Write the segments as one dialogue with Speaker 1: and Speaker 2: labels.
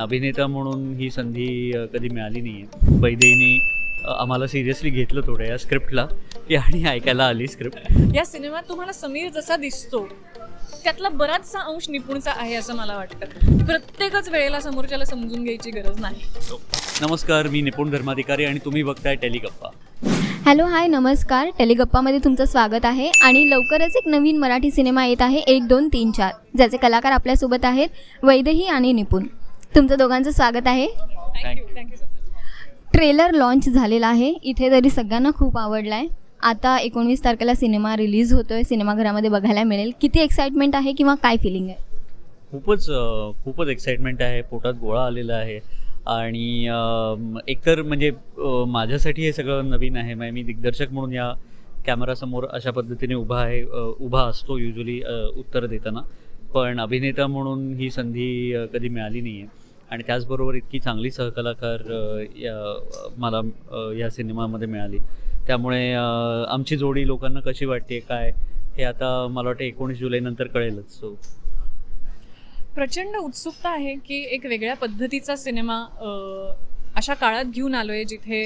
Speaker 1: अभिनेता म्हणून ही संधी कधी मिळाली नाही आहे वैदेहीने आम्हाला सिरियसली घेतलं थोडं या स्क्रिप्टला. की आणि ऐकायला आली स्क्रिप्ट.
Speaker 2: या सिनेमात तुम्हाला समीर जसा दिसतो त्यातला बराचसा अंश निपुणचा आहे असं मला वाटतं. प्रत्येकच वेळेला समोरच्याला समजून घ्यायची गरज नाही.
Speaker 1: नमस्कार मी निपुण धर्माधिकारी आणि तुम्ही बघताय टेलिगप्पा.
Speaker 3: हॅलो हाय नमस्कार. टेलिगप्पामध्ये तुमचं स्वागत आहे आणि लवकरच एक नवीन मराठी सिनेमा येत आहे एक दोन तीन चार ज्याचे कलाकार आपल्यासोबत आहेत वैदेही आणि निपुण. तुमचं दोघांचं स्वागत आहे.
Speaker 2: Thank you thank you so much
Speaker 3: trailer launch झालेला आहे. इथे तरी सगळ्यांना खूप आवडला आहे आता एकोणवीस तारखेला सिनेमा रिलीज होतो आहे सिनेमाघरामध्ये बघायला मिळेल. किती एक्साइटमेंट आहे किंवा काय फिलिंग आहे?
Speaker 1: खूपच खूपच एक्साइटमेंट आहे. पोटात गोळा आलेला आहे. आणि एकतर म्हणजे माझ्यासाठी हे सगळं नवीन आहे. म्हणजे मी दिग्दर्शक म्हणून या कॅमेरासमोर अशा पद्धतीने उभा आहे उभा असतो युजली उत्तर देताना. पण अभिनेता म्हणून ही संधी कधी मिळाली नाही आहे आणि त्याचबरोबर इतकी चांगली सहकलाकार या मला या सिनेमामध्ये मिळाली. त्यामुळे आमची जोडी लोकांना कशी वाटते काय हे आता मला वाटतं एकोणीस जुलैनंतर कळेलच. सो
Speaker 2: प्रचंड उत्सुकता आहे की एक वेगळ्या पद्धतीचा सिनेमा अशा काळात घेऊन आलो आहे जिथे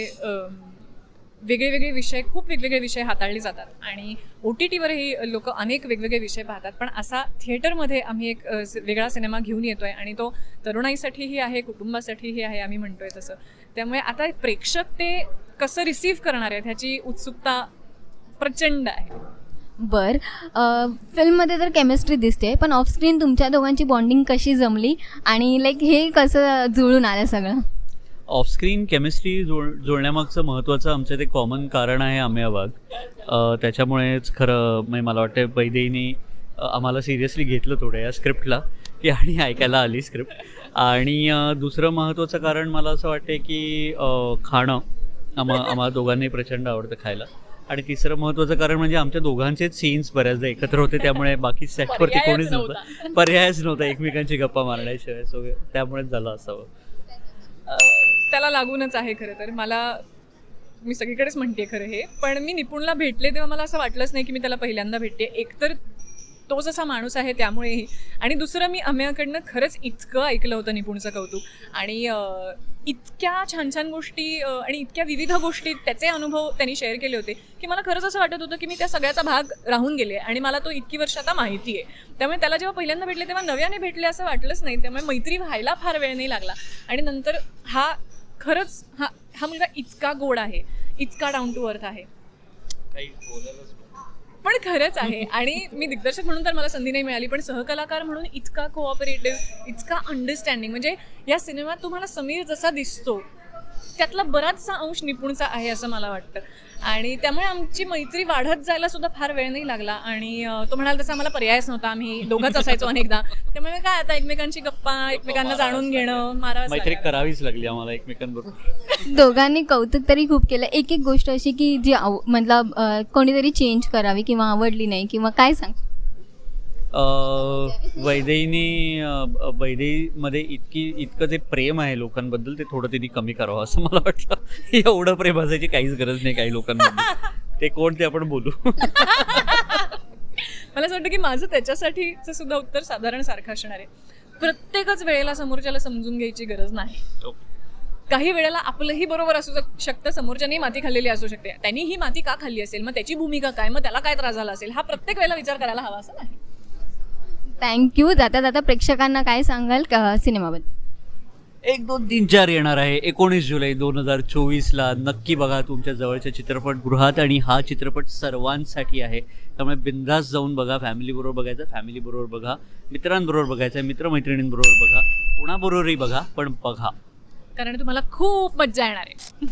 Speaker 2: वेगळे वेगळे विषय खूप वेगवेगळे विषय हाताळले जातात. आणि ओ टी टीवरही लोक अनेक वेगवेगळे विषय पाहतात. पण असा थिएटरमध्ये आम्ही एक वेगळा सिनेमा घेऊन येतो आहे आणि तो तरुणाईसाठीही आहे कुटुंबासाठीही आहे आम्ही म्हणतोय तसं. त्यामुळे आता प्रेक्षक ते कसं रिसीव्ह करणार आहेत ह्याची उत्सुकता प्रचंड आहे.
Speaker 3: बर. फिल्ममध्ये तर केमिस्ट्री दिसते पण ऑफस्क्रीन तुमच्या दोघांची बॉन्डिंग कशी जमली? आणि लाईक हे कसं जुळून आलं सगळं?
Speaker 1: ऑफस्क्रीन केमिस्ट्री जोड जोडण्यामागचं महत्त्वाचं आमचं ते कॉमन कारण आहे आम्या वाघ त्याच्यामुळेच खरं म्हणजे मला वाटतं अ, आम्हाला सिरियसली घेतलं थोडं या स्क्रिप्टला की आणि ऐकायला आली स्क्रिप्ट आणि दुसरं महत्त्वाचं कारण मला असं वाटते की खाणं आम्हा आम्हाला दोघांनाही प्रचंड आवडतं खायला. आणि तिसरं महत्त्वाचं कारण म्हणजे आमच्या दोघांचेच सीन्स बऱ्याचदा एकत्र होते त्यामुळे बाकी सेटवरती कोणीच नव्हतं. पर्यायच नव्हता एकमेकांची गप्पा मारण्याशिवाय सो त्यामुळेच झालं असावं.
Speaker 2: त्याला लागूनच आहे खरं तर. मला मी सगळीकडेच म्हणते खरं हे. पण मी निपुणला भेटले तेव्हा मला असं वाटलंच नाही की मी त्याला पहिल्यांदा भेटते. एकतर तो जसा माणूस आहे त्यामुळेही. आणि दुसरं मी अम्याकडनं खरंच इतकं ऐकलं होतं निपुणचं कौतुक. आणि इतक्या छान छान गोष्टी आणि इतक्या विविध गोष्टी त्याचे अनुभव त्यांनी शेअर केले होते की मला खरंच असं वाटत होतं की मी त्या सगळ्याचा भाग राहून गेले आणि मला तो इतकी वर्ष आता माहिती आहे. त्यामुळे त्याला जेव्हा पहिल्यांदा भेटले तेव्हा नव्याने भेटले असं वाटलंच नाही. त्यामुळे मैत्री व्हायला फार वेळ नाही लागला. आणि नंतर हा खरंच हा हा मुलगा इतका गोड आहे इतका डाऊन टू अर्थ आहे. पण खरंच आहे. आणि मी दिग्दर्शक म्हणून तर मला संधी नाही मिळाली पण सहकलाकार म्हणून इतका कोऑपरेटिव्ह इतका अंडरस्टँडिंग म्हणजे या सिनेमात तुम्हाला समीर जसा दिसतो त्यातला बराचसा अंश निपुणचा आहे असं मला वाटतं. आणि त्यामुळे आमची मैत्री वाढत जायला सुद्धा फार वेळ नाही लागला. आणि तो म्हणाल तसा आम्हाला पर्यायच नव्हता. आम्ही दोघंच असायचो अनेकदा. त्यामुळे काय आता एकमेकांची गप्पा एकमेकांना जाणून घेणं
Speaker 1: मैत्री. करावीच लागली आम्हाला एकमेकांबरोबर.
Speaker 3: दोघांनी कौतुक तरी खूप केलं. एक एक गोष्ट अशी की जी आव मतलब कोणीतरी चेंज करावी किंवा आवडली नाही किंवा काय सांग?
Speaker 1: वैदेहीने वैदेहीमध्ये इतकी इतकं ते प्रेम आहे लोकांबद्दल ते थोडं तिने कमी करावं असं मला वाटतं. एवढं प्रेम असायची काहीच गरज नाही काही लोकांमध्ये. ते कोण ते आपण बोलू.
Speaker 2: मला असं वाटतं की माझं त्याच्यासाठीचं सुद्धा उत्तर साधारण सारखं असणार आहे. प्रत्येकच वेळेला समोरच्याला समजून घ्यायची गरज नाही. काही वेळेला आपलंही बरोबर असू शक- शकतं समोरच्याने माती खाल्लेली असू शकते. त्यांनी ही माती का खाल्ली असेल? मग त्याची भूमिका काय? मग त्याला काय त्रास झाला असेल? हा प्रत्येक वेळेला विचार करायला हवा असं नाही.
Speaker 3: थँक्यू जाता जाता प्रेक्षकांना काय सांगाल का सिनेमाबद्दल?
Speaker 1: एक दोन तीन चार येणार आहे. एकोणीस जुलै दोन हजार चोवीसला नक्की बघा तुमच्या जवळच्या चित्रपटगृहात आणि हा चित्रपट सर्वांसाठी आहे. त्यामुळे बिंदास जाऊन बघा फॅमिलीबरोबर बघायचं फॅमिलीबरोबर बघा मित्रांबरोबर बघायचं मित्रमैत्रिणींबरोबर बघा कोणाबरोबरही बघा पण बघा.
Speaker 2: कारण तुम्हाला खूप मज्जा येणार आहे.